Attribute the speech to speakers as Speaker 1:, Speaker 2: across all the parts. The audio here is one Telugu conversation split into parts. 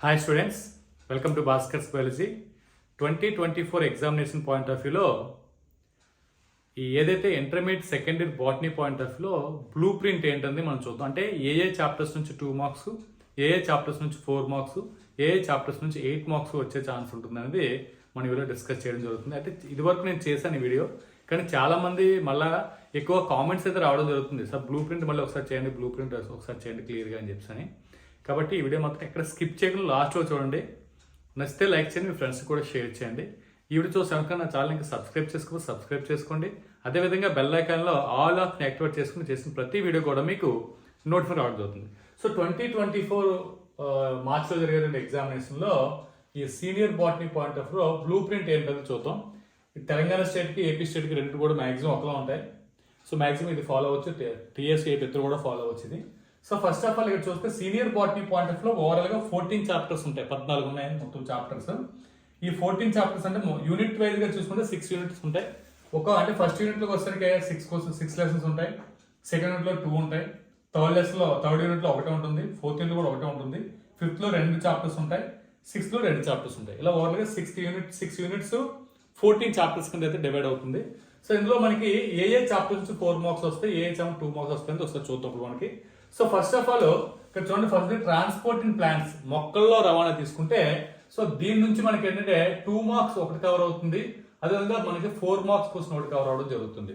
Speaker 1: Hi students welcome to Bhaskar's biology twenty twenty four examination point of వ్యూలో ఈ ఏదైతే intermediate second year botany point of వ్యూలో బ్లూ ప్రింట్ ఏంటనేది మనం చూద్దాం. అంటే ఏ ఏ చాప్టర్స్ నుంచి టూ మార్క్స్ ఏ ఏ చాప్టర్స్ నుంచి ఫోర్ మార్క్స్ ఏ ఏ చాప్టర్స్ నుంచి ఎయిట్ మార్క్స్ వచ్చే ఛాన్స్ ఉంటుంది అనేది మనం వీడియో డిస్కస్ చేయడం జరుగుతుంది. అయితే ఇదివరకు నేను చేశాను ఈ వీడియో కానీ చాలామంది మళ్ళీ మళ్ళా ఎక్కువ కామెంట్స్ అయితే రావడం జరుగుతుంది. సార్ బ్లూ ప్రింట్ మళ్ళీ ఒకసారి చేయండి బ్లూ ప్రింట్ ఒకసారి చేయండి క్లియర్గా అని చెప్పని కాబట్టి ఈ వీడియో మాత్రం ఎక్కడ స్కిప్ చేయకుండా లాస్ట్లో చూడండి. నచ్చితే లైక్ చేయండి మీ ఫ్రెండ్స్ కూడా షేర్ చేయండి. ఈ వీడియో చూసాక నా ఛానల్ ఇంకా సబ్స్క్రైబ్ చేసుకో సబ్స్క్రైబ్ చేసుకోండి. అదేవిధంగా బెల్ ఐకాన్లో ఆల్ ఆఫ్ యాక్టివేట్ చేసుకుని చేసిన ప్రతి వీడియో కూడా మీకు నోటిఫై రావడం జరుగుతుంది. సో ట్వంటీ ట్వంటీ ఫోర్ మార్చ్లో జరిగే ఎగ్జామినేషన్లో ఈ సీనియర్ బాటనీ పాయింట్ ఆఫ్ వ్యూలో బ్లూ ప్రింట్ ఏంటనేది చూద్దాం. తెలంగాణ స్టేట్కి ఏపీ స్టేట్కి రెండు కూడా మ్యాక్సిమం ఒకలా ఉంటాయి. సో మ్యాక్సిమం ఇది ఫాలో అవ్వచ్చు. టీఎస్ఏ ఏపీ ఇద్దరు కూడా ఫాలో అవ్వచ్చు ఇది. సో ఫస్ట్ ఆఫ్ ఆల్ ఇక్కడ చూస్తే సీనియర్ బాటనీ పాయింట్ ఆఫ్లో ఓవరాల్గా ఫోర్టీన్ చాప్టర్స్ ఉంటాయి. పద్నాలుగు ఉన్నాయి మొత్తం చాప్టర్స్ ఈ ఫోర్టీన్ చాప్టర్స్ అంటే యూనిట్ వైజ్గా చూసుకుంటే సిక్స్ యూనిట్స్ ఉంటాయి. ఒక అంటే ఫస్ట్ యూనిట్లో వచ్చేసరికి సిక్స్ సిక్స్ లెసన్స్ ఉంటాయి. సెకండ్ యూనిట్లో టూ ఉంటాయి. థర్డ్ లెసన్లో థర్డ్ యూనిట్లో ఒకటే ఉంటుంది. ఫోర్త్ యూనిట్ కూడా ఒకటే ఉంటుంది. ఫిఫ్త్లో రెండు చాప్టర్స్ ఉంటాయి. సిక్స్త్లో రెండు చాప్టర్స్ ఉంటాయి. ఇలా ఓవరాల్గా six unit six units fourteen chapters కింద అయితే డివైడ్ అవుతుంది. సో ఇందులో మనకి ఏ ఏ చాప్టర్స్ ఫోర్ మార్క్స్ వస్తాయి ఏ ఏ చాప్టర్ టూ మార్క్స్ వస్తాయి ఒకసారి చూద్దాం ఇప్పుడు మనకి. సో ఫస్ట్ ఆఫ్ ఆల్ ఇక్కడ చూడండి ఫస్ట్ ట్రాన్స్పోర్టింగ్ ప్లాంట్స్ మొక్కల్లో రవాణా తీసుకుంటే సో దీని నుంచి మనకి ఏంటంటే టూ మార్క్స్ ఒకటి కవర్ అవుతుంది. అదేవిధంగా మనకి ఫోర్ మార్క్స్ కోసం ఒకటి కవర్ అవడం జరుగుతుంది.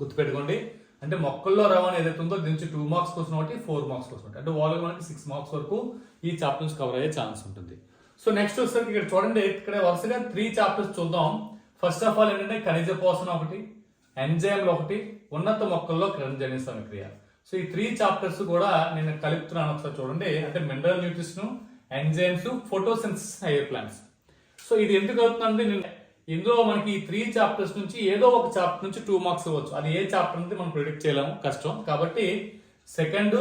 Speaker 1: గుర్తుపెట్టుకోండి. అంటే మొక్కల్లో రవాణా ఏదైతే ఉందో దీని నుంచి టూ మార్క్స్ కోసం ఒకటి ఫోర్ మార్క్స్ కోసం ఒకటి. అంటే వాళ్ళు మనకి సిక్స్ మార్క్స్ వరకు ఈ చాప్టర్స్ కవర్ అయ్యే ఛాన్స్ ఉంటుంది. సో నెక్స్ట్ వచ్చేసరికి ఇక్కడ చూడండి ఇక్కడ వరుసగా త్రీ చాప్టర్స్ చూద్దాం. ఫస్ట్ ఆఫ్ ఆల్ ఏంటంటే ఖనిజ పోషణ ఒకటి ఎంజైమ్లు ఒకటి ఉన్నత మొక్కల్లో కిరణజన్య సమక్రియ సో ఈ త్రీ చాప్టర్స్ కూడా నేను కలుపుతున్నాను ఒకసారి చూడండి. అంటే mineral nutrition enzymes photosynthesis higher plants so ఇది ఎందుకు అవుతుందంటే నేను ఇందులో మనకి ఈ త్రీ చాప్టర్స్ నుంచి ఏదో ఒక చాప్టర్ నుంచి టూ మార్క్స్ ఇవ్వచ్చు. అది ఏ చాప్టర్ అనేది మనం ప్రిడిక్ట్ చేయలేము. కష్టం. కాబట్టి సెకండ్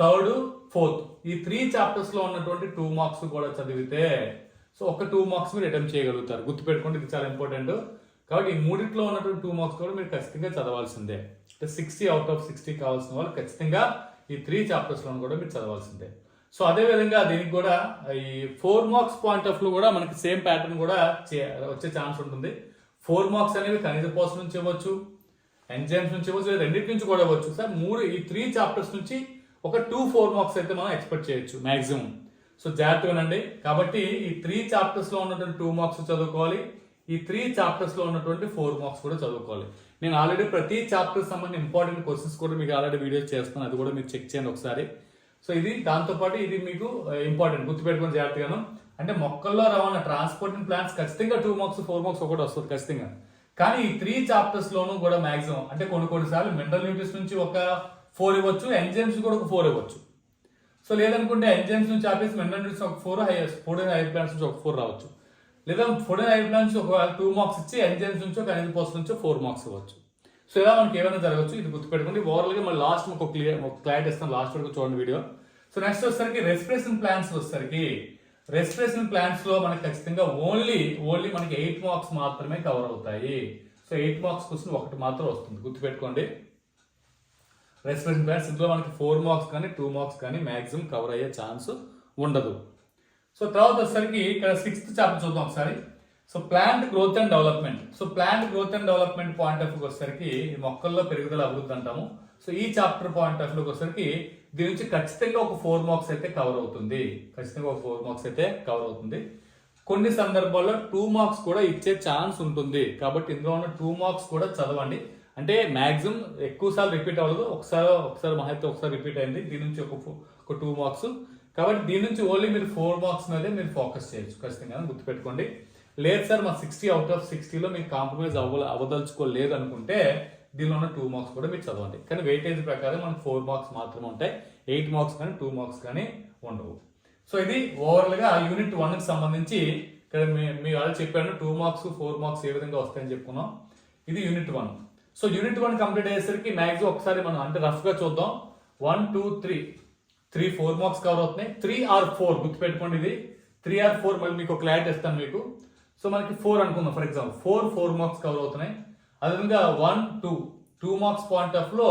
Speaker 1: థర్డ్ ఫోర్త్ ఈ త్రీ చాప్టర్స్లో ఉన్నటువంటి టూ మార్క్స్ కూడా చదివితే సో ఒక టూ మార్క్స్ మీరు అటెంప్ట్ చేయగలుగుతారు. గుర్తుపెట్టుకోండి ఇది చాలా ఇంపార్టెంట్ కాబట్టి ఈ మూడింటిలో ఉన్నటువంటి టూ మార్క్స్ కూడా మీరు ఖచ్చితంగా చదవాల్సిందే. అంటే సిక్స్టీ అవుట్ ఆఫ్ సిక్స్టీ కావాల్సిన వాళ్ళు ఖచ్చితంగా ఈ త్రీ చాప్టర్స్లో కూడా మీరు చదవాల్సిందే. సో అదే విధంగా దీనికి కూడా ఈ ఫోర్ మార్క్స్ పాయింట్ ఆఫ్లో కూడా మనకి సేమ్ ప్యాటర్న్ కూడా వచ్చే ఛాన్స్ ఉంటుంది. ఫోర్ మార్క్స్ అనేవి ఖనిజ పోస్ట్ నుంచి ఇవ్వచ్చు ఎంజైమ్స్ నుంచి ఇవ్వచ్చు లేదా రెండింటి నుంచి కూడా ఇవ్వచ్చు. సార్ మూడు ఈ త్రీ చాప్టర్స్ నుంచి ఒక టూ ఫోర్ మార్క్స్ అయితే మనం ఎక్స్పెక్ట్ చేయొచ్చు మ్యాక్సిమం సో జాగ్రత్తగానండి కాబట్టి ఈ త్రీ చాప్టర్స్లో ఉన్నటువంటి టూ మార్క్స్ చదువుకోవాలి. ఈ త్రీ చాప్టర్స్లో ఉన్నటువంటి ఫోర్ మార్క్స్ కూడా చదువుకోవాలి. నేను ఆల్రెడీ ప్రతి చాప్టర్ సంబంధించిన ఇంపార్టెంట్ క్వశ్చన్స్ కూడా మీకు ఆల్రెడీ వీడియోస్ చేస్తాను. అది కూడా మీరు చెక్ చేయండి ఒకసారి. సో ఇది దాంతో పాటు ఇది మీకు ఇంపార్టెంట్ గుర్తుపెట్టుకుని జాగ్రత్తగాను. అంటే మొక్కల్లో రవాణా ట్రాన్స్పోర్టింగ్ ప్లాన్స్ ఖచ్చితంగా టూ మార్క్స్ ఫోర్ మార్క్స్ ఒకటి వస్తుంది ఖచ్చితంగా. కానీ ఈ త్రీ చాప్టర్స్ లోనూ కూడా మాక్సిమం అంటే కొన్ని కొన్ని సార్లు మినరల్ న్యూట్రిస్ నుంచి ఒక ఫోర్ ఇవ్వచ్చు ఎంజైమ్స్ కూడా ఒక ఫోర్ ఇవ్వచ్చు. సో లేదనుకుంటే ఎంజైమ్స్ నుంచి ఆపేసి మినరల్ న్యూట్రిస్ ఒక four high four and higher plants నుంచి ఒక ఫోర్ రావచ్చు. లేదా ఫోటో ఐదు నుంచి ఒక టూ మార్క్స్ ఇచ్చి ఎంజైమ్స్ నుంచి ఒక ఎనిమిది పర్సెంట్ నుంచి ఫోర్ మార్క్స్ ఇవ్వచ్చు. సో ఇలా మనకి ఏమైనా జరగవచ్చు ఇది గుర్తుపెట్టుకోండి. ఓవరాల్గా మళ్ళీ లాస్ట్ ఒక క్లియర్ ఒక క్లారిటీ ఇస్తాను. లాస్ట్ వరకు చూడండి వీడియో సో నెక్స్ట్ వచ్చేసరికి రెస్పిరేషన్ ప్లాన్స్ వచ్చేసరికి రెస్పిరేషన్ ప్లాన్స్లో మనకి ఖచ్చితంగా ఓన్లీ ఓన్లీ మనకి ఎయిట్ మార్క్స్ మాత్రమే కవర్ అవుతాయి. సో ఎయిట్ మార్క్స్ క్వశ్చన్ ఒకటి మాత్రం వస్తుంది. గుర్తుపెట్టుకోండి. రెస్పిరేషన్ ప్లాన్స్ ఇందులో మనకి ఫోర్ మార్క్స్ కానీ టూ మార్క్స్ కానీ మ్యాక్సిమం కవర్ అయ్యే ఛాన్స్ ఉండదు. సో తర్వాత వచ్చేసరికి ఇక్కడ సిక్స్త్ చాప్టర్ చూద్దాం ఒకసారి. So plant growth and development so plant growth and development point of వచ్చేసరికి మొక్కల్లో పెరుగుదల అభివృద్ధి అంటాము. సో ఈ చాప్టర్ పాయింట్ ఆఫ్ వ్యూకి వచ్చేసరికి దీని నుంచి ఖచ్చితంగా ఒక ఫోర్ మార్క్స్ అయితే కవర్ అవుతుంది. ఖచ్చితంగా ఒక ఫోర్ మార్క్స్ అయితే కవర్ అవుతుంది. కొన్ని సందర్భాల్లో టూ మార్క్స్ కూడా ఇచ్చే ఛాన్స్ ఉంటుంది. కాబట్టి ఇందులో ఉన్న టూ మార్క్స్ కూడా చదవండి. అంటే మ్యాక్సిమం ఎక్కువ సార్లు రిపీట్ అవ్వదు ఒకసారి ఒకసారి మహా ఒకసారి రిపీట్ అయింది. దీని నుంచి ఒక ఒక టూ మార్క్స్ కాబట్టి దీని నుంచి ఓన్లీ మీరు ఫోర్ మార్క్స్ మీదే మీరు ఫోకస్ చేయొచ్చు. ఖచ్చితంగా గుర్తుపెట్టుకోండి. లేదు సార్ మా సిక్స్టీ అవుట్ ఆఫ్ సిక్స్టీలో మీకు కాంప్రమైజ్ అవ్వ అవదలుచుకోలేదు అనుకుంటే దీనిలో ఉన్న టూ మార్క్స్ కూడా మీరు చదవండి. కానీ వెయిటేజ్ ప్రకారం మనకు ఫోర్ మార్క్స్ మాత్రమే ఉంటాయి. ఎయిట్ మార్క్స్ కానీ టూ మార్క్స్ కానీ ఉండవు. సో ఇది ఓవరాల్గా యూనిట్ వన్కి సంబంధించి ఇక్కడ మీ- మీ వాళ్ళు చెప్పాను టూ మార్క్స్ ఫోర్ మార్క్స్ ఏ విధంగా వస్తాయని చెప్పుకున్నాం. ఇది unit one so unit one complete అయ్యేసరికి మ్యాక్సిమం ఒకసారి మనం అంటే రఫ్గా చూద్దాం. One two three three four marks cover అవుతున్నాయి. త్రీ ఆర్ ఫోర్ గుర్తుపెట్టుకోండి ఇది. త్రీ ఆర్ ఫోర్ మళ్ళీ మీకు క్లారిటీ ఇస్తాను మీకు. సో మనకి ఫోర్ అనుకుందాం for example four four marks cover అవుతున్నాయి. అదేవిధంగా one two two marks point ఆఫ్లో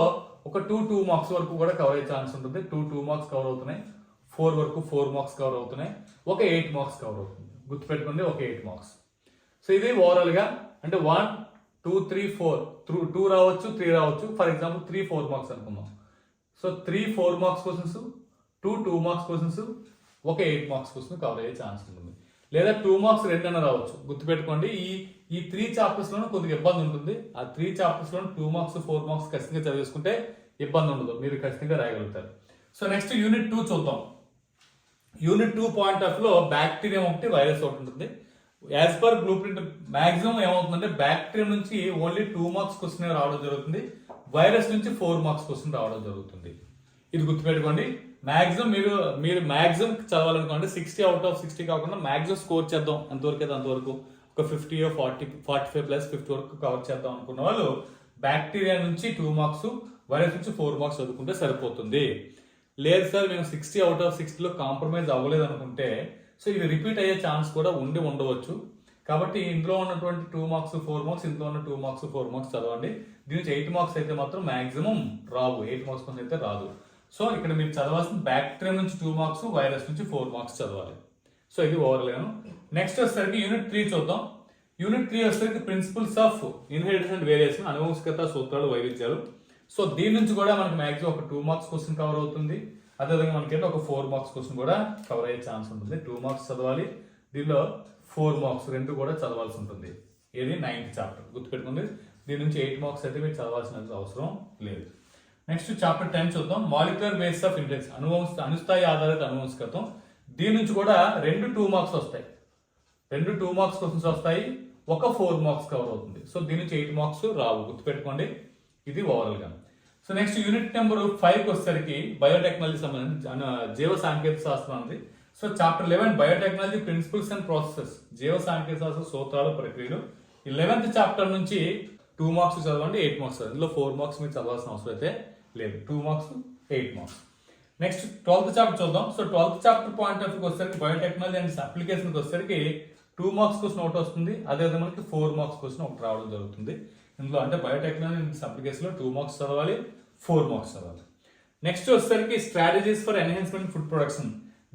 Speaker 1: ఒక టూ టూ మార్క్స్ వరకు కూడా కవర్ అయ్యే ఛాన్స్ ఉంటుంది. టూ టూ మార్క్స్ కవర్ అవుతున్నాయి. ఫోర్ వరకు ఫోర్ మార్క్స్ కవర్ అవుతున్నాయి. ఒక ఎయిట్ మార్క్స్ కవర్ అవుతుంది. గుర్తుపెట్టుకోండి ఒక ఎయిట్ మార్క్స్ సో ఇది ఓవరాల్గా అంటే one two three four through two రావచ్చు త్రీ రావచ్చు. For example three four marks అనుకుందాం. So three four marks questions two two marks questions ఒక ఎయిట్ మార్క్స్ క్వశ్చన్ కవర్ అయ్యే ఛాన్స్ ఉంటుంది. లేదా టూ మార్క్స్ రెండైనా రావచ్చు. గుర్తుపెట్టుకోండి ఈ ఈ త్రీ చాప్టర్స్లోనూ కొద్దిగా ఇబ్బంది ఉంటుంది. ఆ త్రీ చాప్టర్స్లోనూ టూ మార్క్స్ ఫోర్ మార్క్స్ ఖచ్చితంగా చదివేసుకుంటే ఇబ్బంది ఉండదు. మీరు ఖచ్చితంగా రాయగలుగుతారు. సో నెక్స్ట్ యూనిట్ టూ చూద్దాం. యూనిట్ టూ పాయింట్ ఆఫ్లో బ్యాక్టీరియా ఒకటి వైరస్ ఒకటి ఉంటుంది. As per blueprint maximum ఏమవుతుందంటే బ్యాక్టీరియా నుంచి ఓన్లీ టూ మార్క్స్ క్వశ్చన్ రావడం జరుగుతుంది. వైరస్ నుంచి ఫోర్ మార్క్స్ క్వశ్చన్ రావడం జరుగుతుంది. ఇది గుర్తుపెట్టుకోండి. మాక్సిమం మీరు మీరు మాక్సిమం చదవాలనుకోండి సిక్స్టీ అవుట్ ఆఫ్ సిక్స్టీ కాకుండా మ్యాక్సిమం స్కోర్ చేద్దాం. ఎంతవరకు అయితే అంతవరకు ఒక fifty forty forty five plus fifty వరకు కవర్ చేద్దాం అనుకున్న వాళ్ళు బ్యాక్టీరియా నుంచి టూ మార్క్స్ వైరస్ నుంచి ఫోర్ మార్క్స్ చదువుకుంటే సరిపోతుంది. లేదు సార్ మేము సిక్స్టీ అవుట్ ఆఫ్ సిక్స్టీలో కాంప్రమైజ్ అవ్వలేదు అనుకుంటే సో ఇది రిపీట్ అయ్యే ఛాన్స్ కూడా ఉండి ఉండవచ్చు. కాబట్టి ఇందులో ఉన్నటువంటి టూ మార్క్స్ ఫోర్ మార్క్స్ ఇందులో ఉన్న టూ మార్క్స్ ఫోర్ మార్క్స్ చదవండి. దీని నుంచి ఎయిట్ మార్క్స్ అయితే మాత్రం మాక్సిమం రావు. ఎయిట్ మార్క్స్ కొంచెం అయితే రాదు. సో ఇక్కడ మీరు చదవాల్సిన బ్యాక్టీరియా నుంచి టూ మార్క్స్ వైరస్ నుంచి ఫోర్ మార్క్స్ చదవాలి. సో ఇది ఓవర్లేను నెక్స్ట్ వచ్చేసరికి యూనిట్ త్రీ చూద్దాం. యూనిట్ త్రీ వచ్చేసరికి principles of inheritance and variation అనువంశికత సూత్రాలు వైవిధ్యాలు. సో దీని నుంచి కూడా మనకి మ్యాక్సిమం ఒక టూ మార్క్స్ క్వశ్చన్ కవర్ అవుతుంది. అదేవిధంగా మనకి ఒక ఫోర్ మార్క్స్ క్వశ్చన్ కూడా కవర్ అయ్యే ఛాన్స్ ఉంటుంది. టూ మార్క్స్ చదవాలి. దీనిలో ఫోర్ మార్క్స్ రెండు కూడా చదవాల్సి ఉంటుంది. ఇది నైన్త్ చాప్టర్ గుర్తుపెట్టుకుంది దీని నుంచి ఎయిట్ మార్క్స్ అయితే మీరు చదవాల్సిన అవసరం లేదు. నెక్స్ట్ చాప్టర్ టెన్ చూద్దాం. మాలిక్యులర్ బేస్ ఆఫ్ ఇండెక్స్ అనువంశ అనుస్థాయి ఆధారిత అనువంశకత్వం దీని నుంచి కూడా రెండు టూ మార్క్స్ వస్తాయి. రెండు టూ మార్క్స్ క్వశ్చన్స్ వస్తాయి. ఒక ఫోర్ మార్క్స్ కవర్ అవుతుంది. సో దీని నుంచి ఎయిట్ మార్క్స్ రావు. గుర్తుపెట్టుకోండి. ఇది ఓవరాల్గా సో నెక్స్ట్ యూనిట్ నెంబర్ ఫైవ్కి వచ్చేసరికి బయోటెక్నాలజీ సంబంధించి జీవ సాంకేతిక శాస్త్రం ఉంది so chapter eleven biotechnology principles and processes జీవ సాంకేతిక శాస్త్ర సూత్రాలు ప్రక్రియలు. ఈ లెవెన్త్ చాప్టర్ నుంచి టూ మార్క్స్ చదవండి ఎయిట్ మార్క్స్ ఇందులో ఫోర్ మార్క్స్ మీరు చదవాల్సిన అవసరం అయితే లేదు. Two marks eight marks next twelfth chapter చూద్దాం. So twelfth chapter point of వ్యూకి వచ్చేసరికి బయోటెక్నాలజీ అండ్ అప్లికేషన్కి వచ్చేసరికి టూ మార్క్స్ క్వశ్చన్ ఒకటి వస్తుంది. అదేవిధంగా మనకి ఫోర్ మార్క్స్ క్వశ్చన్ ఒకటి రావడం జరుగుతుంది. ఇందులో అంటే బయోటెక్నాలజీ అండ్ అప్లికేషన్లో టూ మార్క్స్ చదవాలి ఫోర్ మార్క్స్ చదవాలి. నెక్స్ట్ వచ్చేసరికి strategies for enhancement food production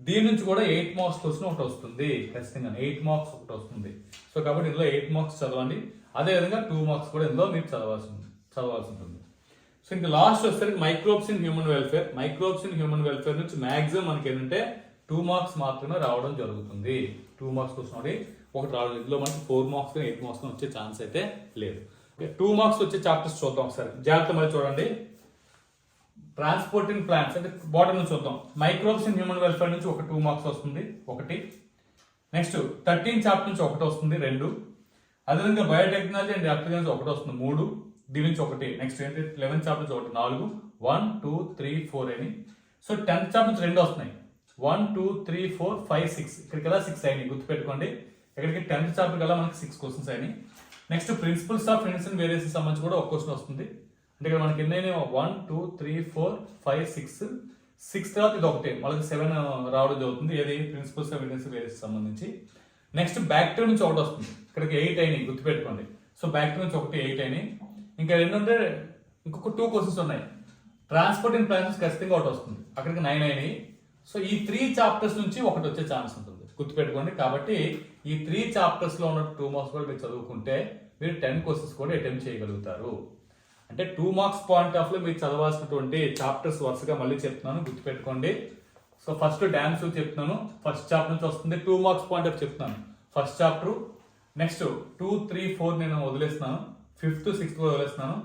Speaker 1: దీని నుంచి కూడా ఎయిట్ మార్క్స్ క్వశ్చన్ ఒకటి వస్తుంది. ఖచ్చితంగా ఎయిట్ మార్క్స్ ఒకటి వస్తుంది. సో కాబట్టి ఇందులో ఎయిట్ మార్క్స్ చదవండి. అదేవిధంగా టూ మార్క్స్ కూడా ఇందులో మీరు చదవాల్సి ఉంటుంది చదవాల్సి ఉంటుంది. సో ఇంకా లాస్ట్ వచ్చేసరికి microbes in human welfare microbes in human welfare నుంచి మాక్సిమం మనకి ఏంటంటే టూ మార్క్స్ మాత్రమే రావడం జరుగుతుంది. టూ మార్క్స్ వచ్చినప్పుడు ఒకటి రావడం ఇందులో మనకి ఫోర్ మార్క్స్ ఎయిట్ మార్క్స్ వచ్చే ఛాన్స్ అయితే లేదు. టూ మార్క్స్ వచ్చే చాప్టర్స్ చూద్దాం ఒకసారి. జాగ్రత్త మరి చూడండి. ట్రాన్స్పోర్టింగ్ ప్లాంట్స్ అంటే బాటమ్ నుంచి చూద్దాం. మైక్రోబ్స్ ఇన్ హ్యూమన్ వెల్ఫేర్ నుంచి ఒక టూ మార్క్స్ వస్తుంది. ఒకటి. నెక్స్ట్ థర్టీన్ చాప్టర్ నుంచి ఒకటి వస్తుంది. రెండు. అదేవిధంగా బయోటెక్నాలజీ అండ్ అప్లికేషన్స్ ఒకటి వస్తుంది. మూడు. దీని నుంచి ఒకటి. నెక్స్ట్ ఏంటి? లెవెన్త్ చాప్టర్ నుంచి ఒకటి. నాలుగు. వన్ టూ త్రీ ఫోర్ అని సో టెన్త్ చాప్టర్ నుంచి రెండు వస్తున్నాయి. One two three four five six ఇక్కడికి ఎలా సిక్స్ అయినాయి? గుర్తుపెట్టుకోండి. ఇక్కడికి టెన్త్ చాప్టర్ కల్లా మనకి సిక్స్ క్వశ్చన్స్ అయినాయి. Next principles of friends and various సంబంధించి కూడా ఒక క్వశ్చన్ వస్తుంది. అంటే ఇక్కడ మనకి ఎన్నైనా one two three four five six six తర్వాత ఇది ఒకటే. మనకి సెవెన్ రావడం జరుగుతుంది. ఏది? ప్రిన్సిపల్స్ ఆఫ్ ఫ్రెండ్స్ వేరియస్ సంబంధించి. నెక్స్ట్ బ్యాక్టీరియా నుంచి ఒకటి వస్తుంది. ఇక్కడికి ఎయిట్ అయినాయి. గుర్తుపెట్టుకోండి. సో బ్యాక్టీరియా నుంచి ఒకటి ఎయిట్ అయినాయి. ఇంకా ఏంటంటే ఇంకొక టూ క్వశ్చన్స్ ఉన్నాయి. ట్రాన్స్పోర్టింగ్ ప్లాన్స్ ఖచ్చితంగా ఒకటి వస్తుంది. అక్కడికి నైన్ అయినాయి. సో ఈ త్రీ చాప్టర్స్ నుంచి ఒకటి వచ్చే ఛాన్స్ ఉంటుంది. గుర్తుపెట్టుకోండి. కాబట్టి ఈ త్రీ చాప్టర్స్లో ఉన్న టూ మార్క్స్ కూడా మీరు చదువుకుంటే మీరు టెన్ క్వశ్చన్స్ కూడా అటెంప్ట్ చేయగలుగుతారు. అంటే టూ మార్క్స్ పాయింట్ ఆఫ్లో మీరు చదవాల్సినటువంటి చాప్టర్స్ వరుసగా మళ్ళీ చెప్తున్నాను. గుర్తుపెట్టుకోండి. సో ఫస్ట్ డ్యాన్స్ చెప్తున్నాను. ఫస్ట్ చాప్టర్ నుంచి వస్తుంది. టూ మార్క్స్ పాయింట్ ఆఫ్ చెప్తున్నాను. First chapter next two three four నేను వదిలేస్తున్నాను. ఫిఫ్త్ సిక్స్త్ వదిలేస్తున్నాను.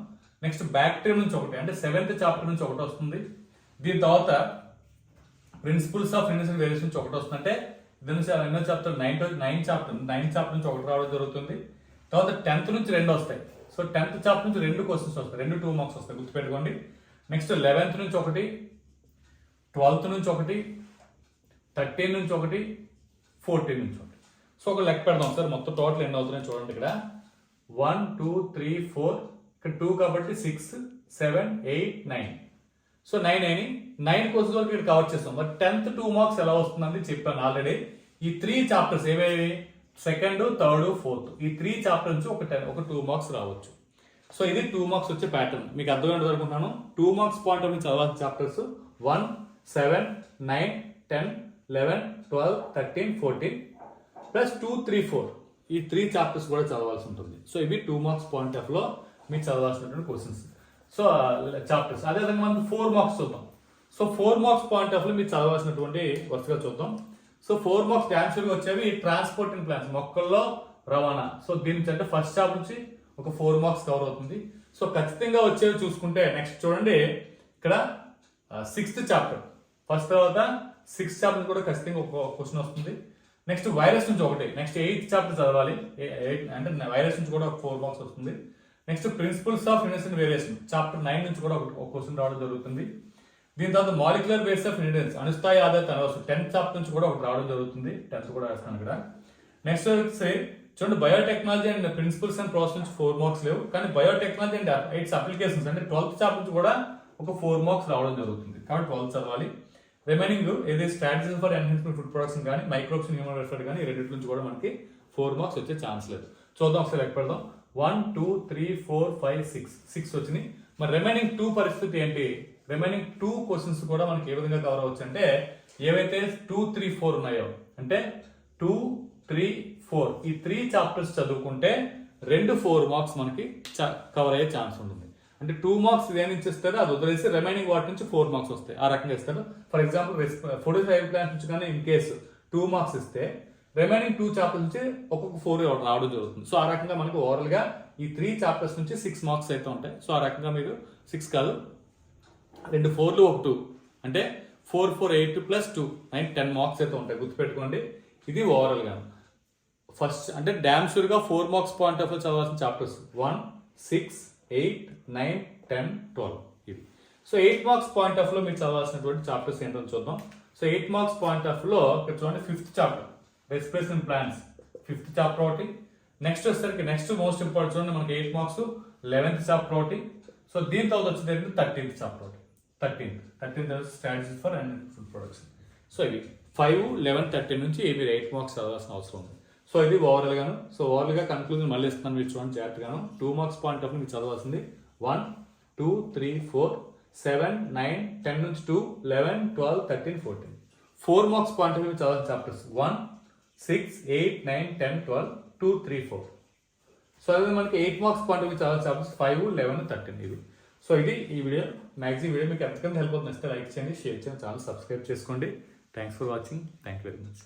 Speaker 1: నెక్స్ట్ బ్యాక్టీరియా నుంచి ఒకటి అంటే సెవెంత్ చాప్టర్ నుంచి ఒకటి వస్తుంది. దీని తర్వాత ప్రిన్సిపల్స్ ఆఫ్ ఇండస్ట్రియల్ వేరియేషన్ నుంచి ఒకటి వస్తుంది. అంటే దీని నుంచి ఎన్నో chapter nine nine chapter nine chapter నుంచి ఒకటి రావడం జరుగుతుంది. తర్వాత టెన్త్ నుంచి రెండు వస్తాయి. సో టెన్త్ చాప్టర్ నుంచి రెండు క్వశ్చన్స్ వస్తాయి. రెండు టూ మార్క్స్ వస్తాయి గుర్తుపెట్టుకోండి. నెక్స్ట్ లెవెన్త్ నుంచి ఒకటి ట్వెల్త్ నుంచి ఒకటి థర్టీన్ నుంచి ఒకటి ఫోర్టీన్ నుంచి ఒకటి. సో ఒక లెక్క పెడదాం సార్. మొత్తం టోటల్ ఎన్ని అవుతున్నాయి చూడండి ఇక్కడ. వన్ టూ త్రీ ఫోర్ ఇక్కడ టూ కాబట్టి six seven eight nine. So nine అయినాయి నైన్ క్వశ్చన్స్ వరకు ఇక్కడ కవర్ చేస్తాం. మరి టెన్త్ టూ మార్క్స్ ఎలా వస్తుందని చెప్పాను ఆల్రెడీ ఈ త్రీ చాప్టర్స్ ఏవేవి సెకండ్ థర్డ్ ఫోర్త్. ఈ త్రీ చాప్టర్ నుంచి ఒక టెన్ ఒక టూ మార్క్స్ రావచ్చు. సో ఇది టూ మార్క్స్ వచ్చే ప్యాటర్న్ మీకు అర్థమైనది అనుకుంటున్నాను. టూ మార్క్స్ పాయింట్ ఆఫ్ చదవాల్సిన chapters one seven nine ten eleven twelve thirteen fourteen plus two three four. ఈ త్రీ చాప్టర్స్ కూడా చదవాల్సి ఉంటుంది. సో ఇవి టూ మార్క్స్ పాయింట్ ఆఫ్లో మీరు చదవాల్సినటువంటి క్వశ్చన్స్ సో చాప్టర్స్ అదేవిధంగా మనం ఫోర్ మార్క్స్ చూద్దాం. సో ఫోర్ మార్క్స్ పాయింట్ ఆఫ్లో మీరు చదవాల్సినటువంటి వరుసగా చూద్దాం. సో ఫోర్ మార్క్స్ డాన్షువల్గా వచ్చేవి ట్రాన్స్పోర్టింగ్ ప్లాన్స్ మొక్కల్లో రవాణా. సో దీని నుంచి అంటే ఫస్ట్ చాప్టర్ నుంచి ఒక ఫోర్ మార్క్స్ కవర్ అవుతుంది. సో ఖచ్చితంగా వచ్చేవి చూసుకుంటే నెక్స్ట్ చూడండి ఇక్కడ సిక్స్త్ చాప్టర్ ఫస్ట్ తర్వాత సిక్స్త్ చాప్టర్ కూడా ఖచ్చితంగా ఒక క్వశ్చన్ వస్తుంది. నెక్స్ట్ వైరస్ నుంచి ఒకటి. నెక్స్ట్ ఎయిత్ చాప్టర్ చదవాలి. ఎయిట్ అంటే వైరస్ నుంచి కూడా ఒక ఫోర్ మార్క్స్ వస్తుంది. Next principles of inheritance variation chapter nine నుంచి కూడా ఒక క్వశ్చన్ రావడం జరుగుతుంది. దీని తర్వాత మాలిక్యులర్ బేస్ ఆఫ్ ఇండియన్స్ అనుస్థాయి ఆధారిత అనవసరం టెన్త్ చాప్టర్ నుంచి కూడా ఒకటి రావడం జరుగుతుంది. టెన్త్ కూడా వేస్తాను ఇక్కడ. నెక్స్ట్ వచ్చి చూడండి biotechnology and principles and process నుంచి ఫోర్ మార్క్స్ లేవు. కానీ బయోటెక్నాలజీ అండ్ ఇట్స్ అప్లికేషన్స్ అంటే ట్వెల్త్ చాప్టర్ నుంచి కూడా ఒక ఫోర్ మార్క్స్ రావడం జరుగుతుంది. కాబట్టి ట్వెల్త్ చదవాలి. రిమైనింగ్ ఏదైతే strategies for enhancement food production కానీ మైక్రోబ్స్ హ్యూమన్ వెల్ఫేర్ కానీ ఈ రెండింటి నుంచి కూడా మనకి ఫోర్ మార్క్స్ వచ్చే ఛాన్స్ లేదు. చూద్దాం ఒకసారి లెక్క పెడదాం. One two three four five six six వచ్చినాయి. మరి రిమైనింగ్ టూ పరిస్థితి ఏంటి? రిమైనింగ్ టూ క్వశ్చన్స్ కూడా మనకి ఏ విధంగా కవర్ అవ్వచ్చు అంటే ఏవైతే టూ త్రీ ఫోర్ ఉన్నాయో అంటే టూ త్రీ ఫోర్ ఈ త్రీ చాప్టర్స్ చదువుకుంటే రెండు ఫోర్ మార్క్స్ మనకి కవర్ అయ్యే ఛాన్స్ ఉంటుంది. అంటే టూ మార్క్స్ దేని నుంచి ఇస్తారో అది వదిలేసి రిమైనింగ్ వాటి నుంచి ఫోర్ మార్క్స్ వస్తాయి. ఆ రకంగా ఇస్తారు for example forty five plans నుంచి కానీ ఇన్ కేసు టూ మార్క్స్ ఇస్తే రిమైనింగ్ టూ చాప్టర్స్ నుంచి ఒక్కొక్క ఫోర్ రావడం జరుగుతుంది. సో ఆ రకంగా మనకి ఓవరాల్గా ఈ త్రీ చాప్టర్స్ నుంచి సిక్స్ మార్క్స్ అయితే ఉంటాయి. సో ఆ రకంగా మీరు సిక్స్ కాదు రెండు ఫోర్లు ఒక టూ అంటే four four eight plus two nine ten marks అయితే ఉంటాయి. గుర్తుపెట్టుకోండి. ఇది ఓవరాల్గా ఫస్ట్ అంటే డ్యామ్ షూర్గా ఫోర్ మార్క్స్ పాయింట్ ఆఫ్ చదవాల్సిన chapters one six eight nine ten twelve. ఇది సో ఎయిట్ మార్క్స్ పాయింట్ ఆఫ్లో మీరు చదవాల్సినటువంటి చాప్టర్స్ ఏంటో చూద్దాం. సో ఎయిట్ మార్క్స్ పాయింట్ ఆఫ్లో ఇక్కడ చూడండి fifth chapter. Respiration plants fifth chapter ఒకటి. నెక్స్ట్ వచ్చేసరికి నెక్స్ట్ మోస్ట్ ఇంపార్టెంట్ చూడండి మనకి ఎయిట్ మార్క్స్. లెవెన్త్ చాప్టర్ ఒకటి. సో దీని తర్వాత వచ్చేది థర్టీన్త్ చాప్టర్ ఒకటి. Thirteenth. Thirteenth strategy for and food production so ఇవి. ఫైవ్ లెవెన్ థర్టీన్ నుంచి మీరు ఎయిట్ మార్క్స్ చదవాల్సిన అవసరం ఉంది సో ఇది ఓవరాల్ గాను సో ఓవరాల్గా కన్క్లూజన్ మళ్ళీ ఇస్తున్నాను మీరు చూడండి జాగ్రత్తగాను. టూ మార్క్స్ పాయింట్ ఆఫ్ మీకు చదవాల్సింది. One two three four seven nine ten నుంచి two eleven twelve thirteen fourteen four marks point of మీకు చదవాల్సిన chapters one six eight nine ten twelve two three four so అదే మనకి eight marks point of view చదవాల్సిన చాప్టర్స్ ఫైవ్ లెవెన్ థర్టీన్ ఇది సో ఇది ఈ వీడియో. మ్యాక్సిమం వీడియో మీకు ఎంతకంటే హెల్ప్ అవుతుంది ఇస్తే లైక్ చేయండి షేర్ చేయండి ఛానల్ సబ్స్క్రైబ్ చేసుకోండి. Thanks for watching thank you very much